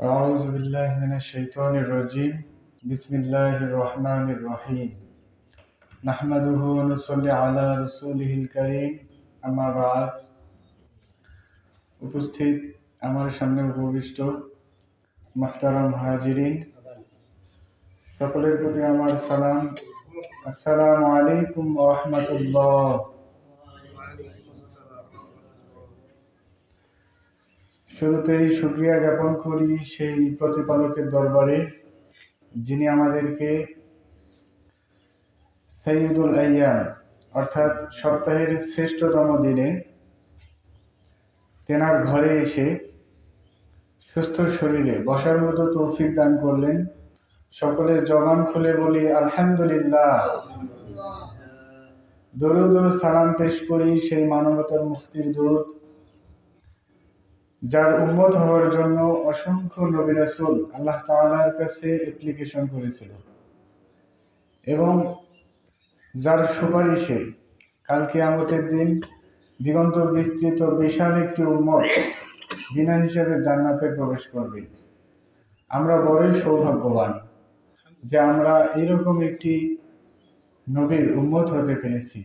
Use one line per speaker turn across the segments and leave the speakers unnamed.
أعوذ بالله من الشيطان الرجيم بسم الله الرحمن الرحيم نحمده ونصلي على رسوله الكريم أما بعد উপস্থিত আমার সামনে উপবিষ্ট মাহতারাম হাজিরিন সকলের প্রতি আমার সালাম আসসালামু আলাইকুম রহমতুল্লাহ শুরুতেই শুক্রিয়া জ্ঞাপন করি সেই প্রতিপালকের দরবারে, যিনি আমাদেরকে সৈয়দুল আয়াম, অর্থাৎ সপ্তাহের শ্রেষ্ঠতম দিনে তেনার ঘরে এসে সুস্থ শরীরে বসার মতো তৌফিক দান করলেন। সকলে জবান খুলে বলি, আলহামদুলিল্লাহ। দরুদ সালাম পেশ করি সেই মানবতার মুক্তির দূত। যার উন্মত হওয়ার জন্য অসংখ্য নবী রাসূল আল্লাহ তাআলার কাছে অ্যাপ্লিকেশন করেছিল। এবং যার সুপারিশে কাল কিয়ামতের দিন দিগন্ত বিস্তৃত বিশাল একটি উন্মত বিনা হিসেবে জান্নাতে প্রবেশ করবে। আমরা বড়ই সৌভাগ্যবান যে আমরা এইরকম একটি নবীর উন্মত হতে পেরেছি।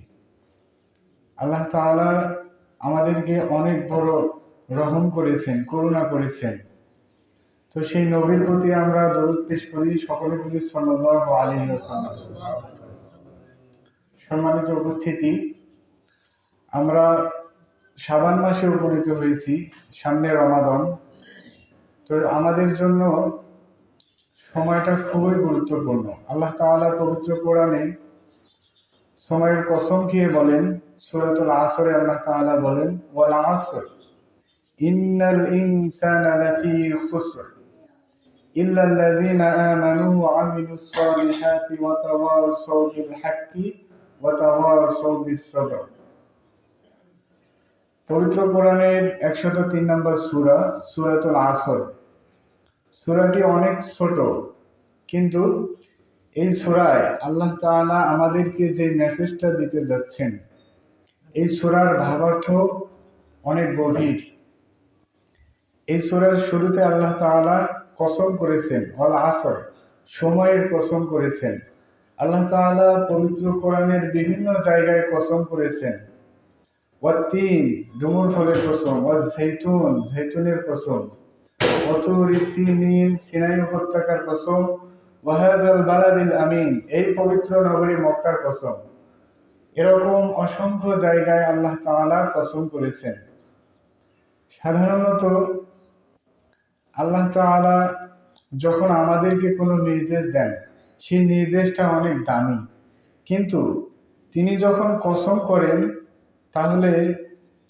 আল্লাহ তাআলা আমাদেরকে অনেক বড় রহম করেছেন, করুণা করেছেন। তো সেই নবীর প্রতি আমরা দরুদ পেশ করি সকলে বলি সাল্লাল্লাহু আলাইহি ওয়াসাল্লাম। সম্মানিত উপস্থিতি, আমরা শাবান মাসে উপনীত হয়েছি সামনে রমাদন। তো আমাদের জন্য সময়টা খুবই গুরুত্বপূর্ণ। আল্লাহ তাআলা পবিত্র কোরআনে সময়ের কসম খেয়ে বলেন, সূরাতুল আসরে আল্লাহ তাআলা বলেন, ওয়াল আসর। ইন্নাল ইনসানা লাফি খুসর إلا الذين آمنوا وعملوا الصالحات وتواصوا بالحق وتواصوا بالصبر পবিত্র কোরআনের একশত তিন নম্বর সুরা সুরাতুল আসর সুরাটি অনেক ছোট কিন্তু এই সুরায় আল্লাহ তাআলা আমাদেরকে যে মেসেজটা দিতে যাচ্ছেন এই সুরার ভাবার্থ অনেক গভীর এই সুরার শুরুতে আল্লাহ তাআলা কসম করেছেন, অল আসর, সময়ের কসম করেছেন। আল্লাহ তাআলা পবিত্র কোরআনের বিভিন্ন জায়গায় কসম করেছেন। ওয়াতিন ডুমুর ফলের কসম ওয়া জৈতুন জৈতুনের কসম অতুরি সিনিন, সিনাই উপত্যকার কসম ওয়াহাজাল বালাদিল আমিন, এই পবিত্র নগরী মক্কার কসম। এরকম অসংখ্য জায়গায় আল্লাহ তাআলা কসম করেছেন। সাধারণত আল্লাহ তাআলা যখন আমাদেরকে কোনো নির্দেশ দেন, সেই নির্দেশটা অনেক দামি। কিন্তু তিনি যখন কসম করেন, তাহলে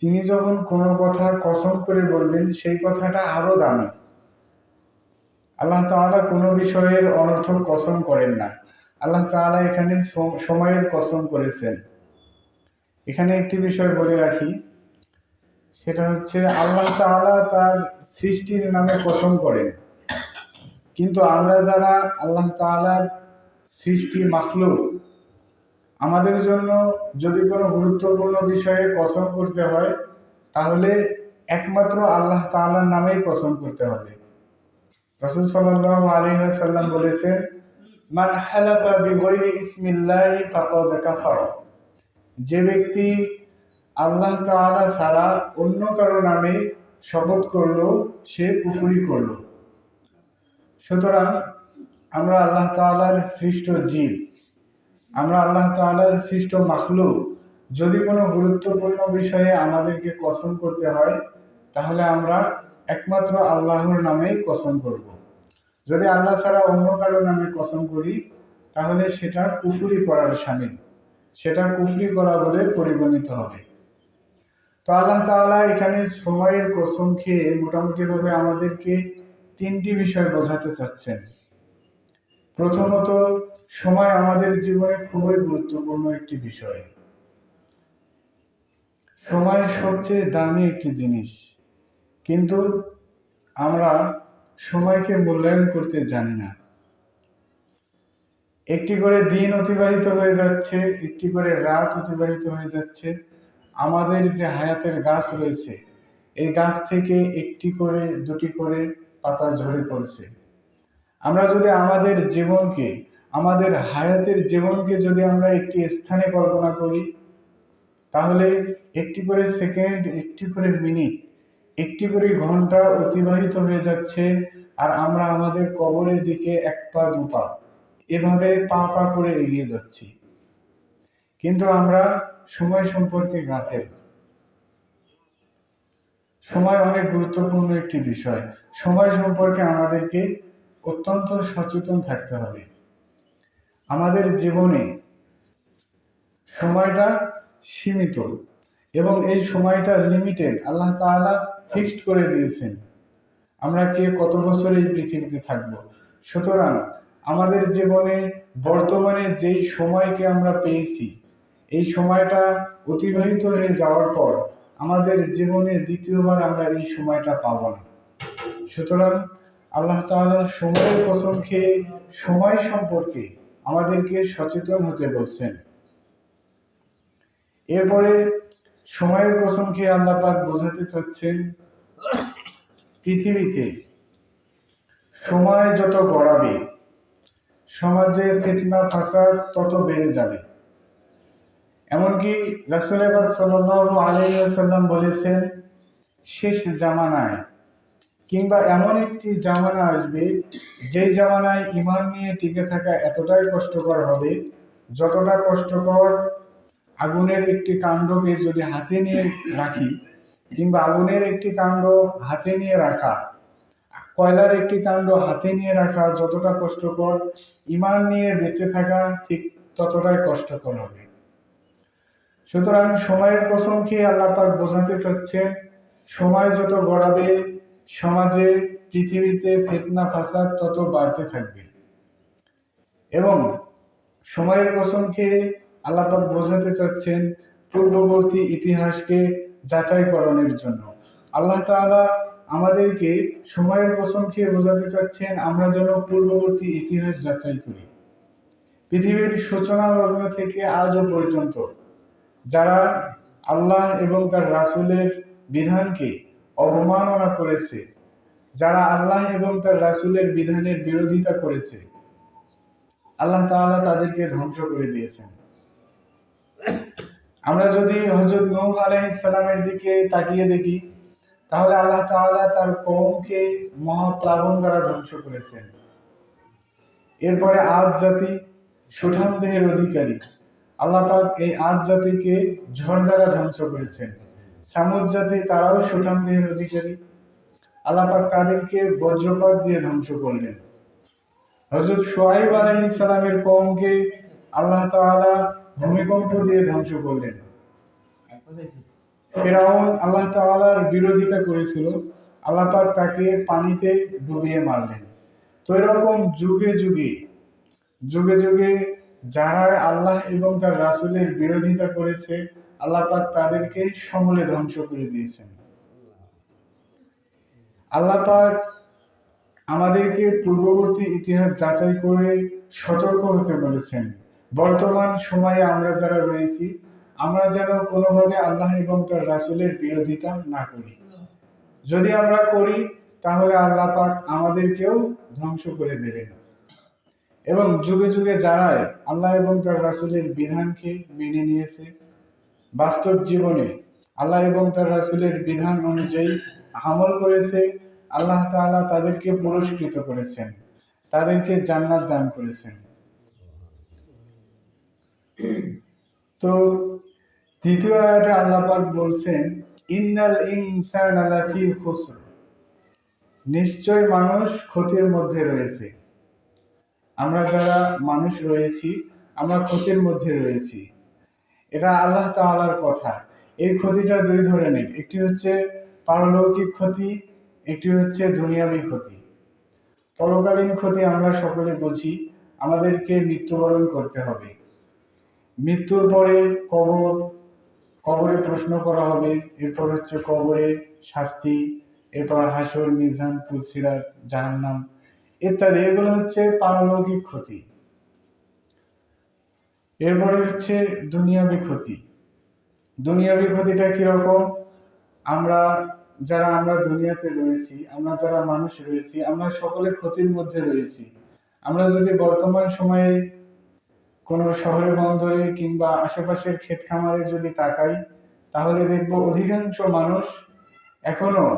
তিনি যখন কোনো কথা কসম করে বলবেন, সেই কথাটা আরও দামি। আল্লাহ তাআলা কোনো বিষয়ের অনর্থক কসম করেন না। আল্লাহ তাআলা এখানে সময়ের কসম করেছেন। এখানে একটি বিষয় বলে রাখি। সেটা হচ্ছে আল্লাহ তাআলা তার সৃষ্টির নামে কসম করেন। কিন্তু আমরা যারা আল্লাহ তাআলার সৃষ্টি মাখলুক, আমাদের জন্য যদি কোনো গুরুত্বপূর্ণ বিষয়ে কসম করতে হয়, তাহলে একমাত্র আল্লাহ তাআলার নামেই কসম করতে হবে। রাসূল সাল্লাল্লাহু আলাইহি সাল্লাম বলেছেন, মান হালাফা বিগয়রি ইসমিল্লাহি ফাকাদ কাফারা। যে ব্যক্তি আল্লাহ তাআলা ছাড়া অন্য কারও নামে শপথ করল, সে কুফরি করল। সুতরাং আমরা আল্লাহ তাআলার সৃষ্ট জীব, আমরা আল্লাহ তাআলার সৃষ্ট মাখলুক। যদি কোনো গুরুত্বপূর্ণ বিষয়ে আমাদেরকে কসম করতে হয়, তাহলে আমরা একমাত্র আল্লাহর নামেই কসম করব। যদি আল্লাহ ছাড়া অন্য কারও নামে কসম করি, তাহলে সেটা কুফুরি করার সামিল সেটা কুফরি করা বলে পরিগণিত হবে। তো আল্লাহ তাআলা এখানে সময়ের কসম খেয়ে মোটামুটিভাবে আমাদেরকে তিনটি বিষয় বোঝাতে চাচ্ছেন। প্রথমত, সময় আমাদের জীবনে খুবই গুরুত্বপূর্ণ একটি বিষয়। সময় সবচেয়ে দামি একটি জিনিস। কিন্তু আমরা সময়কে মূল্যায়ন করতে জানি না। একটি করে দিন অতিবাহিত হয়ে যাচ্ছে, একটি করে রাত অতিবাহিত হয়ে যাচ্ছে। আমাদের যে হায়াতের গাছ রয়েছে, এই গাছ থেকে একটি করে, দুটি করে পাতা ঝরে পড়ছে। আমরা যদি আমাদের জীবনকে, আমাদের হায়াতের জীবনকে যদি আমরা একটি স্থানে কল্পনা করি, তাহলে একটি করে সেকেন্ড, একটি করে মিনিট, একটি করে ঘণ্টা অতিবাহিত হয়ে যাচ্ছে আর আমরা আমাদের কবরের দিকে এক পা, দু পা, এভাবে পা পা করে এগিয়ে যাচ্ছি। কিন্তু আমরা সময় সম্পর্কে গাফেল। সময় অনেক গুরুত্বপূর্ণ একটি বিষয়। সময় সম্পর্কে আমাদেরকে অত্যন্ত সচেতন থাকতে হবে। আমাদের জীবনে সময়টা সীমিত এবং এই সময়টা লিমিটেড, আল্লাহ তাআলা ফিক্সড করে দিয়েছেন। আমরা কে কত বছর এই পৃথিবীতে থাকব? সুতরাং আমাদের জীবনে বর্তমানে যেই সময়কে আমরা পেয়েছি এই সময়টা অতিবাহিত হয়ে যাওয়ার পর আমাদের জীবনে দ্বিতীয়বার আমরা এই সময়টা পাব না। সুতরাং আল্লাহ তাআলা সময়ের কসম খেয়ে সময় সম্পর্কে আমাদেরকে সচেতন হতে বলছেন। এরপরে সময়ের কসম খেয়ে আল্লাহ পাক বোঝাতে চাচ্ছেন, পৃথিবীতে সময় যত গড়াবে, সমাজে ফিতনা, ফাসাদ তত বেড়ে যাবে। এমনকি রাসুল পাক সাল্লাল্লাহু আলাইহি বলেছেন, শেষ জামানায় কিংবা এমন একটি জামানা আসবে, যেই জামানায় ইমান নিয়ে টিকে থাকা এতটাই কষ্টকর হবে, যতটা কষ্টকর আগুনের একটি কাণ্ডকে যদি হাতে নিয়ে রাখি কিংবা আগুনের একটি কাণ্ড হাতে নিয়ে রাখা, কয়লার একটি কাণ্ড হাতে নিয়ে রাখা যতটা কষ্টকর ইমান নিয়ে বেঁচে থাকা ঠিক ততটাই কষ্টকর হবে। সুতরাং সময়ের কসম খেয়ে আল্লাহ পাক বোঝাতে চাচ্ছেন, সময় যত গড়াবে, সমাজে, পৃথিবীতে ফেতনা, ফাসাদ তত বাড়তে থাকবে। এবং সময়ের কসম খেয়ে আল্লাহ পাক বোঝাতে চাচ্ছেন, পূর্ববর্তী ইতিহাসকে যাচাইকরণের জন্য। আল্লাহ তাআলা আমাদেরকে সময়ের কসম খেয়ে বোঝাতে চাচ্ছেন, আমরা যেন পূর্ববর্তী ইতিহাস যাচাই করি। পৃথিবীর সূচনা লগ্ন থেকে আজও পর্যন্ত যারা আল্লাহ এবং তার রাসূলের বিধানকে অবমাননা করেছে, যারা আল্লাহ এবং তার রাসূলের বিধানের বিরোধিতা করেছে, আল্লাহ তাআলা তাদেরকে ধ্বংস করে দিয়েছেন। আমরা যদি হজরত নূহ আলাইহিস সালামের দিকে তাকিয়ে দেখি, তাহলে আল্লাহ তাআলা তার কওমকে মহাপ্লাবন দ্বারা ধ্বংস করেছেন। এরপরে আদ জাতি সুঠাম দেহের অধিকারী। আল্লাহ পাক এই আট জাতিকে ঝড় দ্বারা ধ্বংস করেছেন। সামুদ জাতি তারাও সুঠাম দেহের অধিকারী। আল্লাহ পাক তাদেরকে বজ্রপাত দিয়ে ধ্বংস করলেন। হজরত সোয়াইব আলাইহিস সালামের কমকে আল্লাহ তাআলা ভূমিকম্প দিয়ে ধ্বংস করলেন। ফেরাউন আল্লাহ তাআলার বিরোধিতা করেছিল। আল্লাহ পাক তাকে পানিতে ডুবিয়ে মারলেন। তো এরকম যুগে যুগে যুগে যুগে যারা আল্লাহ এবং তার রাসূলের বিরোধিতা করেছে, আল্লাহ পাক তাদেরকে সমূলে ধ্বংস করে দিয়েছেন। আল্লাহ পাক আমাদেরকে পূর্ববর্তী ইতিহাস যাচাই করে সতর্ক হতে বলেছেন। বর্তমান সময়ে আমরা যারা রয়েছি, আমরা যেন কোনোভাবে আল্লাহ এবং তার রাসুলের বিরোধিতা না করি। যদি আমরা করি, তাহলে আল্লাহ পাক আমাদেরকেও ধ্বংস করে দেবেন। এবং যুগে যুগে যারাই আল্লাহ এবং তার রাসুলের বিধানকে মেনে নিয়েছে, বাস্তব জীবনে আল্লাহ এবং তার রাসুলের বিধান অনুযায়ী আমল করেছে, আল্লাহ তাআলা তাদেরকে পুরস্কৃত করেছেন, তাদেরকে জান্নাত দান করেছেন। তো দ্বিতীয় আয়াতে আল্লাহ পাক বলছেন, ইন্নাল ইনসানা লাফি খুসর। নিশ্চয় মানুষ ক্ষতির মধ্যে রয়েছে। আমরা যারা মানুষ রয়েছি, আমরা ক্ষতির মধ্যে রয়েছি। এটা আল্লাহ তাআলার কথা। এই ক্ষতিটা দুই ধরনের, একটি হচ্ছে পারলৌকিক ক্ষতি, একটি হচ্ছে দুনিয়াবী ক্ষতি। পরকালীন ক্ষতি আমরা সকলে বুঝি, আমাদেরকে মৃত্যুবরণ করতে হবে। মৃত্যুর পরে কবর, কবরে প্রশ্ন করা হবে, এরপর হচ্ছে কবরে শাস্তি, এরপর হাসর, মিজান ফুলসিরাত জাহান্নাম ইত্যাদি, এগুলো হচ্ছে পারলৌকিক ক্ষতি। এরপরে হচ্ছে দুনিয়াবি ক্ষতি। দুনিয়াবি ক্ষতিটা কীরকম? আমরা, যারা আমরা দুনিয়াতে রয়েছি, আমরা যারা মানুষ রয়েছি, আমরা সকলে ক্ষতির মধ্যে রয়েছি। আমরা যদি বর্তমান সময়ে কোনো শহরে, বন্দরে কিংবা আশেপাশের ক্ষেত খামারে যদি তাকাই, তাহলে দেখব অধিকাংশ মানুষ এখনও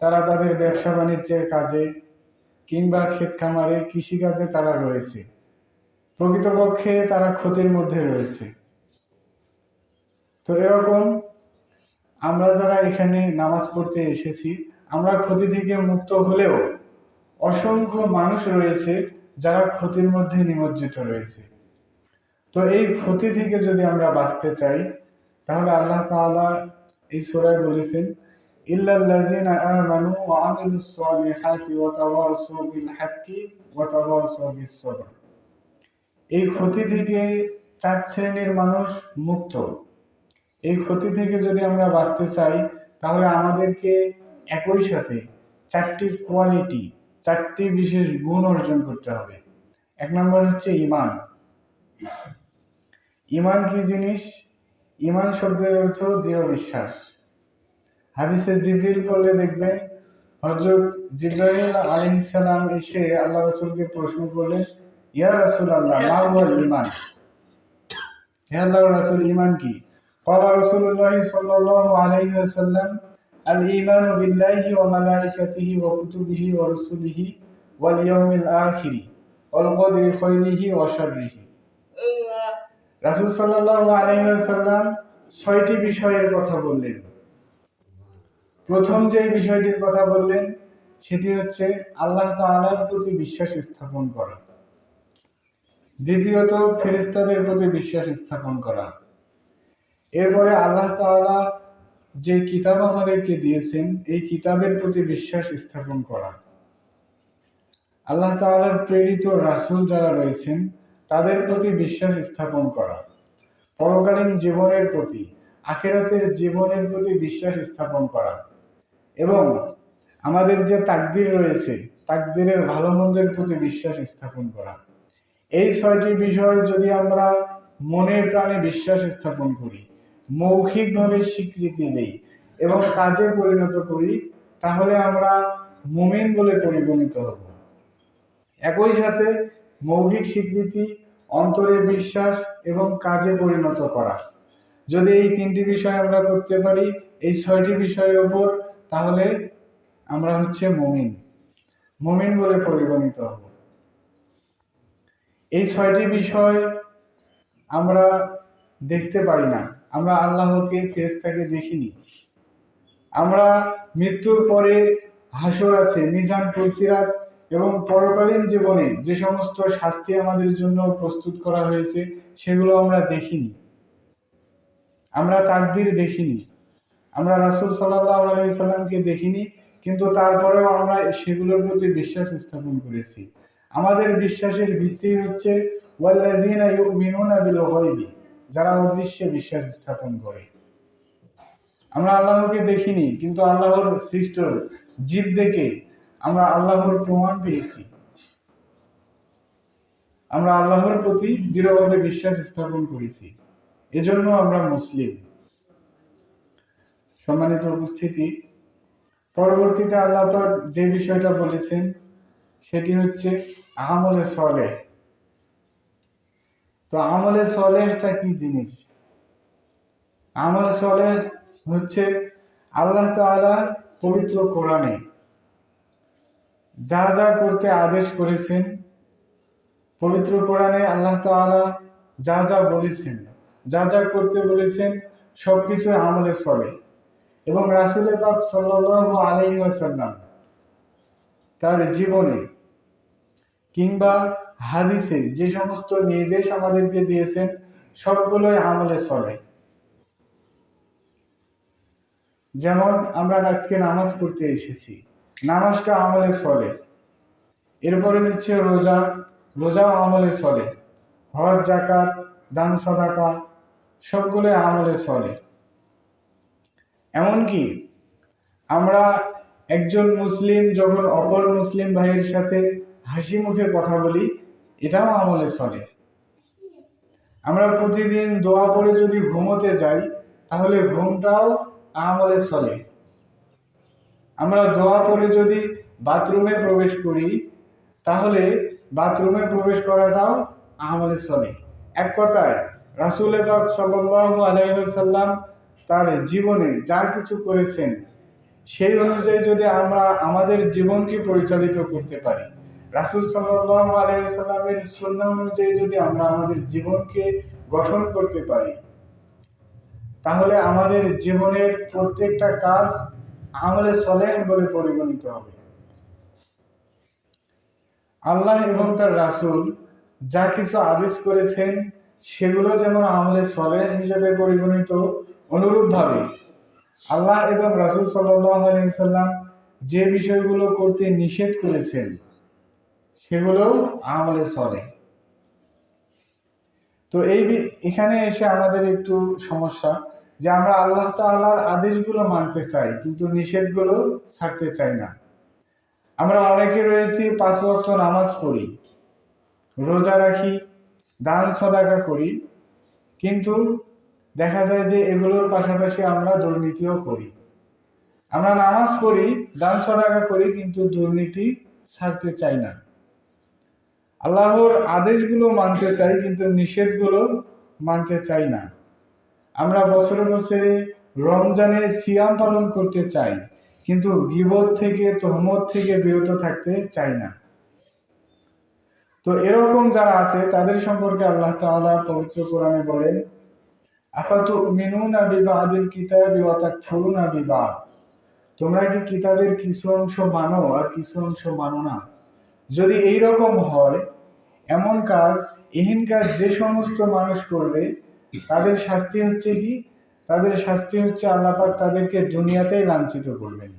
তারা তাদের ব্যবসা বাণিজ্যের কাজে কিংবা ক্ষেত খামারে কৃষিকাজে তারা রয়েছে। প্রকৃতপক্ষে তারা ক্ষতির মধ্যে রয়েছে। তো এরকম আমরা যারা এখানে নামাজ পড়তে এসেছি, আমরা ক্ষতি থেকে মুক্ত হলেও অসংখ্য মানুষ রয়েছে যারা ক্ষতির মধ্যে নিমজ্জিত রয়েছে। তো এই ক্ষতি থেকে যদি আমরা বাঁচতে চাই, তাহলে আল্লাহ তাআলা এই সূরায় বলেছেন সলিহাতি ওয়া তাওয়াসাউ বিল হাক্কি ওয়া তাওয়াসাউ বিস সবর এই ক্ষতি থেকে চার শ্রেণির মানুষ মুক্ত। এই ক্ষতি থেকে যদি আমরা বাঁচতে চাই, তাহলে আমাদেরকে একই সাথে চারটি কোয়ালিটি চারটি বিশেষ গুণ অর্জন করতে হবে। এক নম্বর হচ্ছে ইমান। ইমান কি জিনিস? ইমান শব্দের অর্থ দৃঢ় বিশ্বাস। হাদিসে জিবরিল পড়লে দেখবেন হজরত জিব্রাহিল আলহিসাল্লাম এসে আল্লাহ রসুলকে প্রশ্ন করলেন ইয়া রাসূল আল্লাহ মা হুয়াল ইমান হে আল্লাহ রাসূল ইমান কি قال رسول الله صلى الله عليه وسلم الإيمان بالله وملائكته وكتبه ورسله واليوم الآخر والقدر خيره وشره রাসূল সাল্লাল্লাহু আলাইহি ওয়াসাল্লাম ছয়টি বিষয়ের কথা বললেন প্রথম যে বিষয়টির কথা বললেন, সেটি হচ্ছে আল্লাহ তাআলার প্রতি বিশ্বাস স্থাপন করা। দ্বিতীয়ত ফেরিস্তাদের প্রতি বিশ্বাস স্থাপন করা। এরপরে আল্লাহ তাআলা যে কিতাব আমাদেরকে দিয়েছেন, এই কিতাবের প্রতি বিশ্বাস স্থাপন করা। আল্লাহ তাআলার প্রেরিত রাসূল যারা রয়েছেন, তাদের প্রতি বিশ্বাস স্থাপন করা। পরকালীন জীবনের প্রতি, আখেরাতের জীবনের প্রতি বিশ্বাস স্থাপন করা। এবং আমাদের যে তাকদির রয়েছে, তাকদিরের ভালো মন্দের প্রতি বিশ্বাস স্থাপন করা। এই ছয়টি বিষয় যদি আমরা মনে প্রাণে বিশ্বাস স্থাপন করি, মৌখিকভাবে স্বীকৃতি দেই এবং কাজে পরিণত করি, তাহলে আমরা মুমিন বলে পরিগণিত হব। একই সাথে মৌখিক স্বীকৃতি, অন্তরে বিশ্বাস এবং কাজে পরিণত করা। যদি এই তিনটি বিষয় আমরা করতে পারি, এই ছয়টি বিষয়ের ওপর তাহলে আমরা হচ্ছে মুমিন। মুমিন বলে পরিগণিত হব। এই ছয়টি বিষয় আমরা দেখতে পারি না। আমরা আল্লাহকে ফেরেস্তাকে দেখিনি। আমরা মৃত্যুর পরে হাসর আছে, মিজান, তুলসিরাত এবং পরকালীন জীবনে যে সমস্ত শাস্তি আমাদের জন্য প্রস্তুত করা হয়েছে, সেগুলো আমরা দেখিনি। আমরা তাকদির দেখিনি। আমরা রাসুল সাল্লাহ আলাইসাল্লামকে দেখিনি, কিন্তু তারপরেও আমরা সেগুলোর প্রতি বিশ্বাস স্থাপন করেছি। আমাদের বিশ্বাসের ভিত্তি হচ্ছে যারা অদৃশ্যে বিশ্বাস স্থাপন করে। আমরা আল্লাহকে দেখিনি, কিন্তু আল্লাহর সৃষ্ট জীব দেখে আমরা আল্লাহর প্রমাণ পেয়েছি। আমরা আল্লাহর প্রতি দৃঢ়ভাবে বিশ্বাস স্থাপন করেছি। এজন্য আমরা মুসলিম। সম্মানিত উপস্থিতি, পরবর্তীতে আল্লাপাক যে বিষয়টা বলেছেন, সেটি হচ্ছে আমলে সলে তো আমলে সলেহটা কি জিনিস? আমলে সলেহ হচ্ছে আল্লাহ তাআলা পবিত্র কোরআনে যা যা করতে আদেশ করেছেন, পবিত্র কোরআনে আল্লাহ তাআলা যা যা বলেছেন, যা যা করতে বলেছেন সবকিছু আমলে চলে এবং রাসুলের পাক সাল্লাল্লাহু আলাইহি ওয়াসাল্লাম তার জীবনে কিংবা হাদিসে যে সমস্ত নির্দেশ আমাদেরকে দিয়েছেন, সবগুলোই আমলে চলে যেমন আমরা আজকে নামাজ পড়তে এসেছি, নামাজটা আমলে চলে এরপরে হচ্ছে রোজা, রোজাও আমলে চলে হজ জাকাত দান, সদাকা, সবগুলোই আমলে চলে এমনকি আমরা একজন মুসলিম যখন অপর মুসলিম ভাইয়ের সাথে হাসি মুখে কথা বলি, এটাও আমলে চলে। আমরা প্রতিদিন দোয়া পড়ে যদি ঘুমোতে যাই, তাহলে ঘুমটাও আমলে চলে। আমরা দোয়া করে যদি বাথরুমে প্রবেশ করি, তাহলে বাথরুমে প্রবেশ করাটাও আমলে চলে। এক কথায়, রাসুল পাক সাল্লাল্লাহু আলাইহি সাল্লাম তার জীবনে যা কিছু করেছেন, সেই অনুযায়ী যদি আমরা আমাদের জীবনকে পরিচালিত করতে পারি, রাসুল সাল্লাল্লাহু আলাইহি সাল্লামের সুন্নাহ অনুযায়ী যদি আমরা আমাদের জীবনকে গঠন করতে পারি, তাহলে আমাদের জীবনের প্রত্যেকটা কাজ আমলে সলেহ বলে পরিগণিত হবে। আল্লাহ এবং তার রাসূল যা কিছু আদেশ করেছেন, সেগুলো যেমন আমলে সলেহ হিসেবে পরিগণিত অনুরূপভাবে আল্লাহ এবং রাসূল সাল্লাম যে বিষয়গুলো করতে নিষেধ করেছেন, সেগুলো আমলে চলে তো এই এখানে এসে আমাদের একটু সমস্যা যে আমরা আল্লাহ তাআলার আদেশগুলো মানতে চাই, কিন্তু নিষেধগুলো ছাড়তে চাই না। আমরা অনেকে রয়েছি, পাঁচ ওয়াক্ত নামাজ পড়ি, রোজা রাখি, দান সদাকা করি, কিন্তু দেখা যায় যে এগুলোর পাশাপাশি আমরা দুর্নীতিও করি। আমরা নামাজ পড়ি, দান সদাকা করি, কিন্তু দুর্নীতি ছাড়তে চাই না। আল্লাহর আদেশগুলো মানতে চাই, কিন্তু নিষেধগুলো মানতে চাই না। আমরা বছরে বছরে রমজানে সিয়াম পালন করতে চাই, কিন্তু গিবত থেকে, তহমত থেকে বিরত থাকতে চাই না। তো এরকম যারা আছে, তাদের সম্পর্কে আল্লাহ তাআলা পবিত্র কোরআনে বলেন আফাতু বিবাদিল কিতাবি ওয়া তাকফুরুনা বিবাদ? তোমরা কি কিতাবের কিছু অংশ মানো আর কিছু অংশ মানো না? যদি এই রকম হয়, এমন কাজ, এহেন কাজ যে সমস্ত মানুষ করবে, তাদের শাস্তি হচ্ছে কি? তাদের শাস্তি হচ্ছে আল্লাহ পাক তাদেরকে দুনিয়াতেই লাঞ্ছিত করবেন।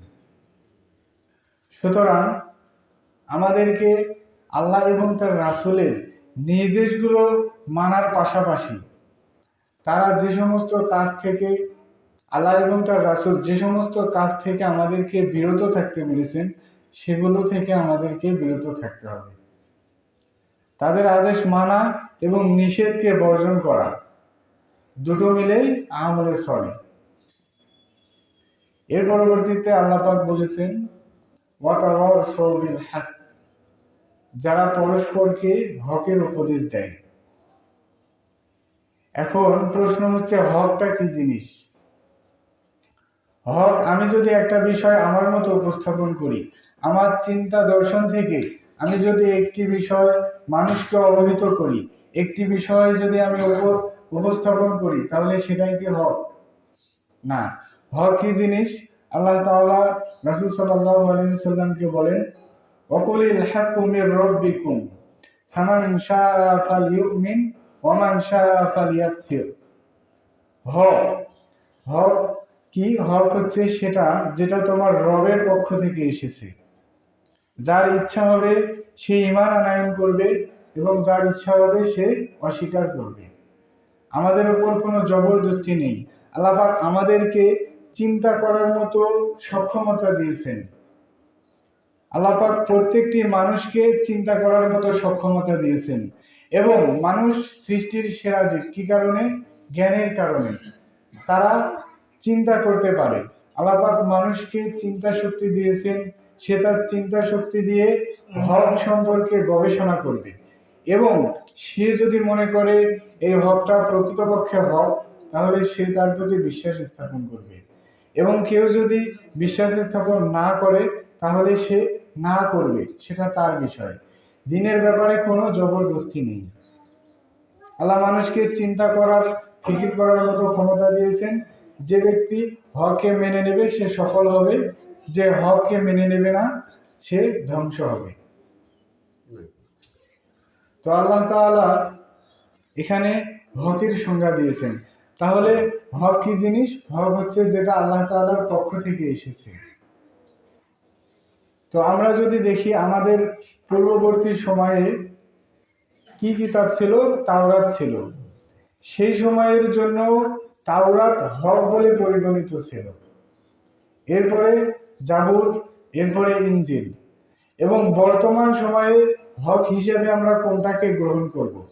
সুতরাং আমাদেরকে আল্লাহ এবং তার রাসূলের নির্দেশগুলো মানার পাশাপাশি তারা যে সমস্ত কাজ থেকে, আল্লাহ এবং তার রাসূল যে সমস্ত কাজ থেকে আমাদেরকে বিরত থাকতে বলেছেন, সেগুলো থেকে আমাদেরকে বিরত থাকতে হবে। তাদের আদেশ মানা এবং নিষেধকে বর্জন করা। দুটো মিলেই আমলে চলে এর পরবর্তীতে আল্লাহ পাক বলেছেন ওয়াতাওয়ার সৌবিল হাক, যারা পরস্পরকে হকের উপদেশ দেয়। এখন প্রশ্ন হচ্ছে, হকটা কি জিনিস? হক, আমি যদি একটা বিষয় আমার মতো উপস্থাপন করি, আমার চিন্তা দর্শন থেকে আমি যদি একটি বিষয় মানুষকে অবহিত করি, একটি বিষয় যদি আমি উপ- উপস্থাপন করি, তাহলে সেটাই কি হক? না। হক কি জিনিস? আল্লাহ তাআলা রাসূল সাল্লাল্লাহু আলাইহি সাল্লামকে বলেন ওয়াকুলিল হাক্কু মির রাব্বিকুম, ফামান শাআ ওয়া মান শাআ হক হক কি? হক হচ্ছে সেটা যেটা তোমার রবের পক্ষ থেকে এসেছে। যার ইচ্ছা হবে সে ইমান আনায়ন করবে এবং যার ইচ্ছা হবে সে অস্বীকার করবে। আমাদের উপর কোনো জবরদস্তি নেই। আল্লাহ পাক আমাদেরকে চিন্তা করার মতো সক্ষমতা দিয়েছেন। আল্লাহ পাক প্রত্যেকটি মানুষকে চিন্তা করার মতো সক্ষমতা দিয়েছেন। এবং মানুষ সৃষ্টির সেরা জীব কি কারণে? জ্ঞানের কারণে। তারা চিন্তা করতে পারে। আল্লাহ পাক মানুষকে চিন্তা শক্তি দিয়েছেন। সে তার চিন্তা শক্তি দিয়ে হক সম্পর্কে গবেষণা করবে। এবং সে যদি মনে করে এই হকটা প্রকৃতপক্ষে হক, তাহলে সে তার প্রতি বিশ্বাস স্থাপন করবে। এবং কেউ যদি বিশ্বাস স্থাপন না করে, তাহলে সে না করবে। সেটা তার বিষয়। দিনের ব্যাপারে কোনো জবরদস্তি নেই। আল্লাহ মানুষকে চিন্তা করার, ফিকির করার মতো ক্ষমতা দিয়েছেন। যে ব্যক্তি হককে মেনে নেবে, সে সফল হবে। যে হককে মেনে নেবে না, সে ধ্বংস হবে। তো আল্লাহ তাআলা এখানে হকের সংজ্ঞা দিয়েছেন। তাহলে হক কি জিনিস? হক হচ্ছে যেটা আল্লাহ তাআলার পক্ষ থেকে এসেছে। তো আমরা যদি দেখি আমাদের পূর্ববর্তী সময়ে কি কিতাব ছিল? তাওরাত ছিল। সেই সময়ের জন্য তাওরাত হক বলে পরিগণিত ছিল। এরপরে জাবুর, এরপরে ইঞ্জিল এবং বর্তমান সময়ে হক হিসেবে আমরা কোনটাকে গ্রহণ করব?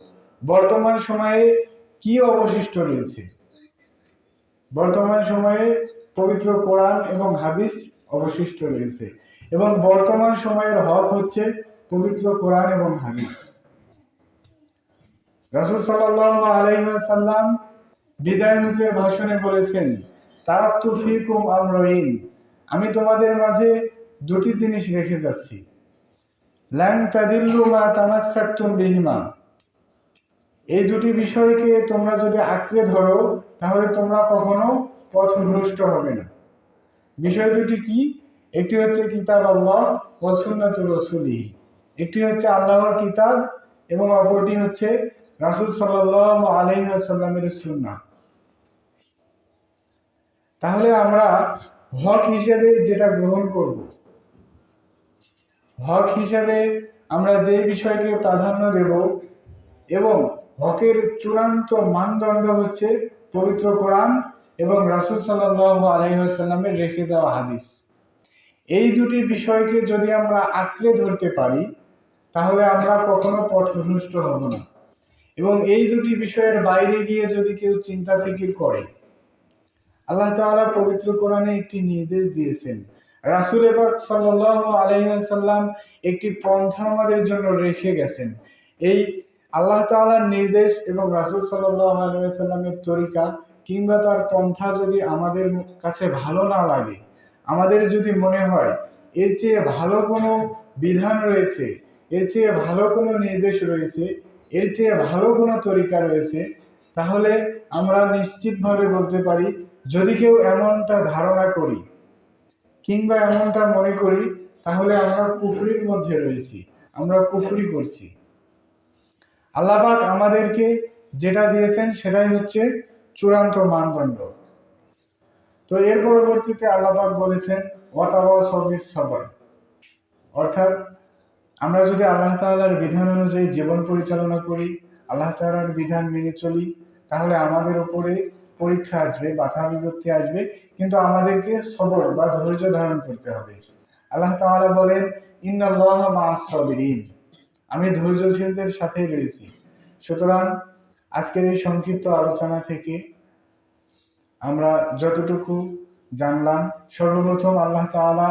বর্তমান সময়ে কি অবশিষ্ট রয়েছে? বর্তমান সময়ে পবিত্র কোরআন এবং হাদিস অবশিষ্ট রয়েছে। এবং বর্তমান সময়ের হক হচ্ছে পবিত্র কোরআন এবং হাদিস। রাসূল সাল্লাল্লাহু আলাইহি বিদায় হুজের ভাষণে বলেছেন তারাক্তু ফিকুম আমরাইন। আমি তোমাদের মাঝে দুটি জিনিস রেখে যাচ্ছি। লান তাদিল্লু মা তামাসসাকতুম বিহিমা। এই দুটি বিষয়কে তোমরা যদি আঁকড়ে ধরো, তাহলে তোমরা কখনো পথভ্রষ্ট হবে না। বিষয় দুটি কি? একটি হচ্ছে কিতাব আল্লাহ ও রসুলি। একটি হচ্ছে আল্লাহর কিতাব এবং অপরটি হচ্ছে রাসূল সাল্লাল্লাহু আলাইহি ওয়াসাল্লামের সুন্নাহ। তাহলে আমরা হক হিসেবে যেটা গ্রহণ করব, হক হিসেবে আমরা যে বিষয়কে প্রাধান্য দেব এবং হকের চূড়ান্ত মানদণ্ড হচ্ছে পবিত্র কোরআন এবং রাসূল সাল্লাল্লাহু আলাইহি ওয়াসাল্লামের রেখে যাওয়া হাদিস। এই দুটি বিষয়কে যদি আমরা আঁকড়ে ধরতে পারি, তাহলে আমরা কখনো পথভ্রষ্ট হব না। এবং এই দুটি বিষয়ের বাইরে গিয়ে যদি কেউ চিন্তা ফিকির করে, আল্লাহ তাআলা পবিত্র কোরআনে একটি নির্দেশ দিয়েছেন। রাসূল পাক সাল্লাল্লাহু আলাইহি ওয়াসাল্লাম একটি পন্থা আমাদের জন্য রেখে গেছেন। এই আল্লাহ তাআলার নির্দেশ এবং রাসূল সাল্লাহ আলাইহি ওয়াসাল্লামের তরিকা কিংবা তার পন্থা যদি আমাদের কাছে ভালো না লাগে, আমাদের যদি মনে হয় এর চেয়ে ভালো কোনো বিধান রয়েছে, এর চেয়ে ভালো কোনো নির্দেশ রয়েছে, এর চেয়ে ভালো কোনো তরিকা রয়েছে, তাহলে আমরা নিশ্চিতভাবে বলতে পারি, যদি কেউ এমনটা ধারণা করি কিংবা এমনটা মনে করি, তাহলে আমরা কুফরির মধ্যে রয়েছি, আমরা কুফরি করছি। আল্লাহবাক আমাদেরকে যেটা দিয়েছেন সেটাই হচ্ছে চূড়ান্ত মানদণ্ড। তো এর পরবর্তীতে আল্লাহবাক বলেছেন ওয়াতাওয়া সবিস অর্থাৎ আমরা যদি আল্লাহ তাআলার বিধান অনুযায়ী জীবন পরিচালনা করি, আল্লাহ তাআলার বিধান মেনে চলি, তাহলে আমাদের উপরে পরীক্ষা আসবে, বাধা বিপত্তি আসবে, কিন্তু আমাদেরকে সবর বা ধৈর্য ধারণ করতে হবে। আল্লাহ তাআলা বলেন মা'আস সাবিরিন। আমি ধৈর্যশীলদের সাথেই রয়েছি। সুতরাং আজকের এই সংক্ষিপ্ত আলোচনা থেকে আমরা যতটুকু জানলাম, সর্বপ্রথম আল্লাহ তাআলা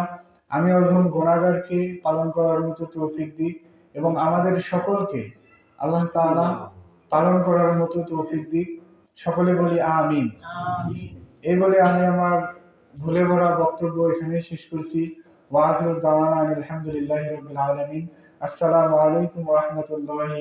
আমি অধম গুণাগারকে পালন করার মতো তৌফিক দিক এবং আমাদের সকলকে আল্লাহ তাআলা পালন করার মতো তৌফিক দিক। সকলে বলি আমিন। এই বলে আমি আমার ভুলে ভরা বক্তব্য এখানে শেষ করছি। ওয়াখিরুদ দাওয়ানা আলহামদুলিল্লাহি রাব্বিল আলামিন। আসসালামু আলাইকুম রাহমাতুল্লাহি